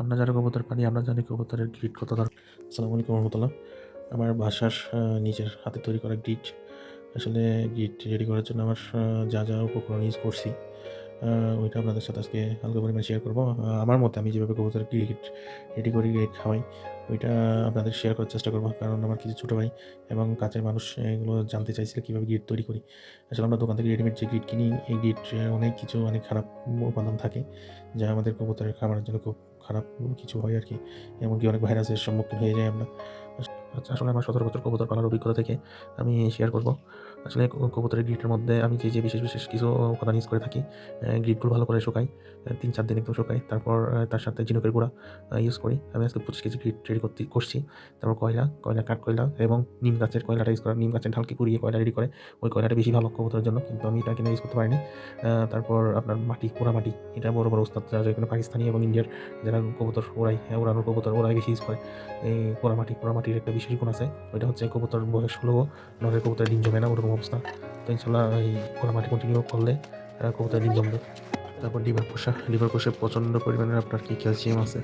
আমরা যারা কবুতর পানি, আমরা জানি কবুতরের গ্রিড কত দরকার। আসসালামু আলাইকুম রহমতুল্লাহ। আমার বাসার নিজের হাতে তৈরি করা গ্রিড। আসলে গ্রিড রেডি করার জন্য আমার যা যা উপকরণ ইউজ করছি ওইটা আপনাদের সাথে আজকে হালকা পরিমাণে শেয়ার করব। আমার মতে আমি যেভাবে কবুতর গ্রিড রেডি করি, গ্রিড খাওয়াই ওইটা আপনাদের শেয়ার করার চেষ্টা করব, কারণ আমার কিছু ছোটো ভাই এবং কাছের মানুষ এগুলো জানতে চাইছিল কীভাবে গ্রিড তৈরি করি। আসলে আমরা দোকান থেকে রেডিমেড যে গ্রিড কিনি, এই গ্রিড অনেক কিছু, অনেক খারাপ উপাদান থাকে, যা আমাদের কবুতরের খাবারের জন্য খুব খারাপ কিছু হয় আর কি, এমনকি অনেক ভাইরাসের সম্মুখীন হয়ে যায় আমরা। আসলে আমার সতেরো বছর কবুতর পালার অভিজ্ঞতা থেকে আমি শেয়ার করব। আসলে কবুতরের গ্রিটের মধ্যে আমি যে যে বিশেষ বিশেষ কিছু উপাদান ইউজ করে থাকি। গ্রিটগুলো ভালো করে শুকাই তিন চার দিন একটু শুকাই তারপর তার সাথে ঝিনুকের গুঁড়া ইউজ করি। আমি আজকে পঁচিশ কেজি গ্রিট রেডি করতে করছি। তারপর কয়লা কয়লা কাঠ কয়লা এবং নিম গাছের কয়লাটা ইউজ করা নিম গাছের ঢালকে পুড়িয়ে কয়লা রেডি করে ওই কয়লাটা বেশি ভালো কবুতরের জন্য কিন্তু আমি এটা কিনে ইউজ করতে পারিনি। তারপর আপনার মাটি পোড়া মাটি এটা বড় বড় উস্তাদ যারা এখানে পাকিস্তানি এবং ইন্ডিয়ার যারা কবুতর ওরাই হ্যাঁ, ওড়ানোর কবুতর ওরাই বেশি ইউজ করে। এই পোড়া মাটি পোড়া মাটির একটা বিশেষ গুণ আছে, ওইটা হচ্ছে কবুতর বয়স হলেও নরের কবুতর ডিম জমে না, ওরকম অবস্থা। তো ইনশাল্লাহ এই পোড়া মাটি কন্টিনিউ করলে কবুতর ডিম জমবে। তারপর ডিমের কোষা ডিমের কোষে প্রচণ্ড পরিমাণে আপনার কি ক্যালসিয়াম আছে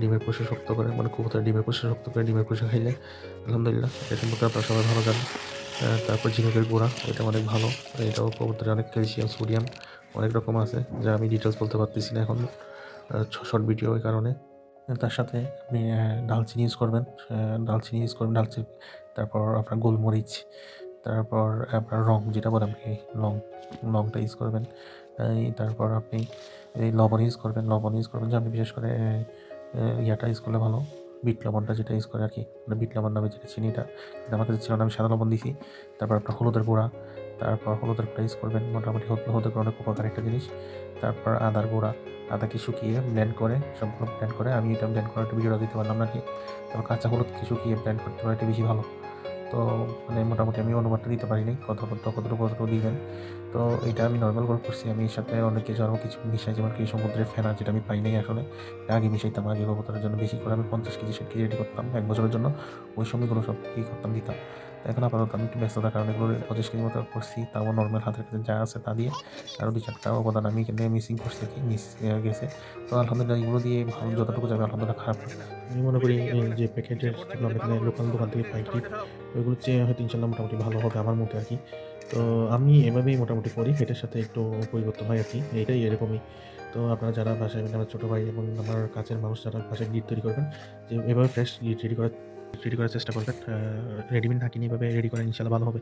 ডিমের কোষে শক্ত করে মানে কবুতর ডিমের কোষে শক্ত করে ডিমের কোষে খাইলে আলহামদুলিল্লাহ এটা সম্পর্কে আপনার সবাই ভালো জানেন। তারপর ঝিনুকের গুঁড়া এটা অনেক ভালো, এটাও কবুতরে অনেক ক্যালসিয়াম সোডিয়াম অনেক রকম আছে, যা আমি ডিটেলস বলতে পারতেছি না এখন। শর্ট ভিডিও এই কারণে। তার সাথে আপনি ডালচিনি ইউজ করবেন। ডালচিনি ইউজ করবেন দালচিনি তারপর আপনার গোলমরিচ, তারপর আপনার রং, যেটা বলে আপনি লং, লংটা ইউজ করবেন। তারপর আপনি এই লবণ ইউজ করবেন, লবণ ইউজ করবেন যে আপনি বিশেষ করে ইয়াটা ইউজ করলে ভালো। বিট লবণটা যেটা ইউজ করে আর কি মানে বিট লবণ নামে যেটা চিনিটা, এটা আমার কাছে ছিল না, আমি সাদা লবণ দিছি। তারপর আপনার হলুদের গুঁড়া, তারপর হলুদের গুঁড়া ইউজ করবেন। মোটামুটি হলুদের গুঁড়া অনেক উপকার একটা জিনিস। তারপর আদার গুঁড়া আদাকে শুকিয়ে ব্লেন্ড করে, সম্পূর্ণ ব্লেন্ড করে, আমি এটা ব্লেন্ড করার একটা ভিডিও দিতে পারলাম না কি? তারপর কাঁচা হলুদকে শুকিয়ে ব্লেন্ড করতে পারে এটা বেশি ভালো। তো মানে মোটামুটি আমি অনুবাদটা দিতে পারিনি, কত কত কতটুকু কতটুকু দিবেন। তো এটা আমি নর্মাল করে করছি, আমি এর সাথে অনেক কিছু আরও কিছু মিশাই, যেমন কি সমুদ্রের ফেনা যেটা আমি পাই নাই আসলে আগে মিশাইতাম, আগে কবুতরের জন্য বেশি করে আমি পঞ্চাশ কেজি, ষাট কেজি রেডি করতাম এক বছরের জন্য। ওই সময়গুলো সব কী করতাম, দিতাম। এখন আপাতত আমি একটু ব্যস্ততার কারণে এগুলো পঁচিশ কেজি মতো করছি, তাও নর্মাল হাতের কাছে যা আছে তা দিয়ে। আরও দুই চারটা উপাদান আমি এখানে মিসিং করছি কি মিস গেছে। তো আলহামদুলিল্লাহ এগুলো দিয়ে ভালো, যতটুকু যাবে আলহামদুলিল্লাহ খারাপ। আমি মনে করি যে প্যাকেটের এখানে লোকাল দোকান থেকে পাই ঠিক ওইগুলোর চেয়ে হয়তো ইনশাল্লাহ মোটামুটি ভালো হবে আমার মতে আর কি। তো আমি এভাবেই মোটামুটি করি, এটার সাথে একটু পরিবর্তন হয় আর কি, এটাই এরকমই। তো আপনারা যারা বাসায় আমার ছোটো ভাই এবং আমার কাছের মানুষ, যারা বাসায় গিট তৈরি করবেন, যে এভাবে ফ্রেশ গিট রেডি করার রেডি করার চেষ্টা করবেন রেডিমেড না কিনে এভাবে রেডি করেন ইনশাল্লাহ ভালো হবে।